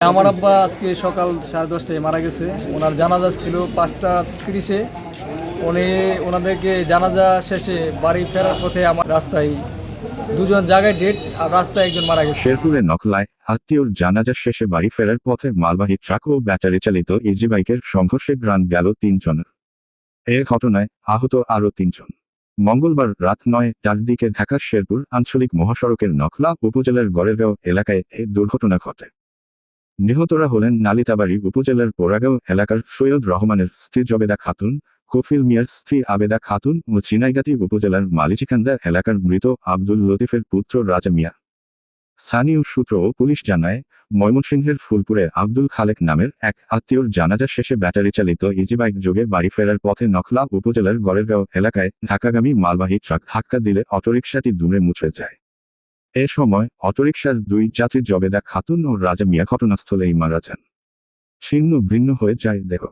আমার আব্বা আজকে সকাল সাড়ে দশটায় মারা গেছে। ওনার জানাজা ছিল পাঁচটা তিরিশে। উনি ওনাদেরকে জানাজা শেষে বাড়ি ফেরার পথে আমার রাস্তায় দুজন জায়গায় ডেট আর রাস্তায় একজন মারা গেছে। শেরপুরে নকলায় আত্মীয়র জানাজা শেষে বাড়ি ফেরার পথে মালবাহী ট্রাক ও ব্যাটারি চালিত ইজি বাইকের সংঘর্ষে প্রাণ গেল তিনজন। এ ঘটনায় আহত আরও তিনজন। মঙ্গলবার রাত নয় নয়টার দিকে ঢাকা শেরপুর আঞ্চলিক মহাসড়কের নকলা উপজেলার গড়েরগাঁও এলাকায় এই দুর্ঘটনা ঘটে। নিহতরা হলেন নালিতাবাড়ি উপজেলার পোড়াগাঁও এলাকার সৈয়দ রহমানের স্ত্রী জবেদা খাতুন, কফিল মিয়ার স্ত্রী আবেদা খাতুন ও চিনাইগাতি উপজেলার মালিচিকান্দা এলাকার মৃত আব্দুল লতিফের পুত্র রাজা মিয়া। স্থানীয় সূত্র ও পুলিশ জানায়, ময়মনসিংহের ফুলপুরে আব্দুল খালেক নামের এক আত্মীয়র জানাজা শেষে ব্যাটারি চালিত ইজিবাইক যোগে বাড়ি ফেরার পথে নখলা উপজেলার গড়েরগাঁও এলাকায় ঢাকাগামী মালবাহী ট্রাক ধাক্কা দিলে অটোরিকশাটি দুমড়ে মুছে যায়। এ সময় অটোরিকশার দুই যাত্রী জবেদা খাতুন ও রাজা মিয়া ঘটনাস্থলেই মারা যান। ছিন্ন ভিন্ন হয়ে যায় দেহ।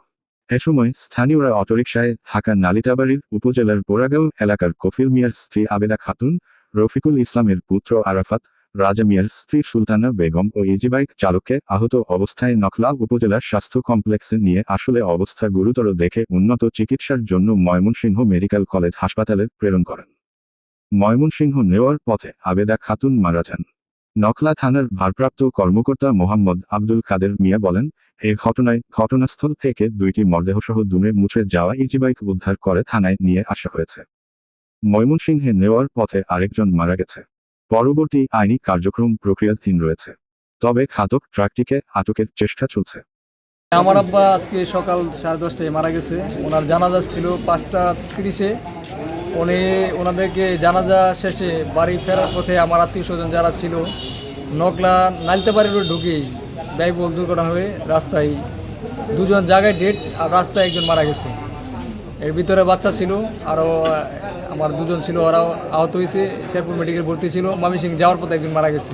এ সময় স্থানীয়রা অটোরিকশায় থাকা নালিতাবাড়ির উপজেলার পোড়াগাঁও এলাকার কফিল মিয়ার স্ত্রী আবেদা খাতুন, রফিকুল ইসলামের পুত্র আরাফাত, রাজা মিয়ার স্ত্রী সুলতানা বেগম ও ইজিবাইক চালককে আহত অবস্থায় নখলা উপজেলা স্বাস্থ্য কমপ্লেক্সে নিয়ে আসলে অবস্থা গুরুতর দেখে উন্নত চিকিৎসার জন্য ময়মনসিংহ মেডিকেল কলেজ হাসপাতালে প্রেরণ করেন। ময়মনসিংহ নেওয়ার পথে আবেদা খাতুন মারা যান। নকলা থানার ভারপ্রাপ্ত কর্মকর্তা মোহাম্মদ আব্দুল কাদের মিয়া বলেন, এ ঘটনায় ঘটনাস্থল থেকে দুইটি মরদেহসহ দুমড়ে মুচড়ে যাওয়া ইজিবাইক উদ্ধার করে থানায় নিয়ে আসা হয়েছে। ময়মনসিংহে নেওয়ার পথে আরেকজন মারা গেছে। পরবর্তী আইনি কার্যক্রম প্রক্রিয়াধীন রয়েছে। তবে খাতক ট্রাকটিকে আটকের চেষ্টা চলছে। আমার আব্বা আজকে সকাল সাড়ে দশটায় মারা গেছে। ওনার জানাজা ছিল পাঁচটা তিরিশে। উনি ওনাদেরকে জানাজা শেষে বাড়ি ফেরার পথে আমার আত্মীয় স্বজন যারা ছিল, নকলা নালতে বাড়ির ঢুকেই ব্যয়বহুল দুর্ঘটনা হয়ে রাস্তায় দুজন জায়গায় ডেট আর রাস্তায় একজন মারা গেছে। এর ভিতরে বাচ্চা ছিল, আরও আমার দুজন ছিল, ওরাও আহত হয়েছে, শেরপুর মেডিকেল ভর্তি ছিল মামি সিং যাওয়ার পথে একজন মারা গেছে।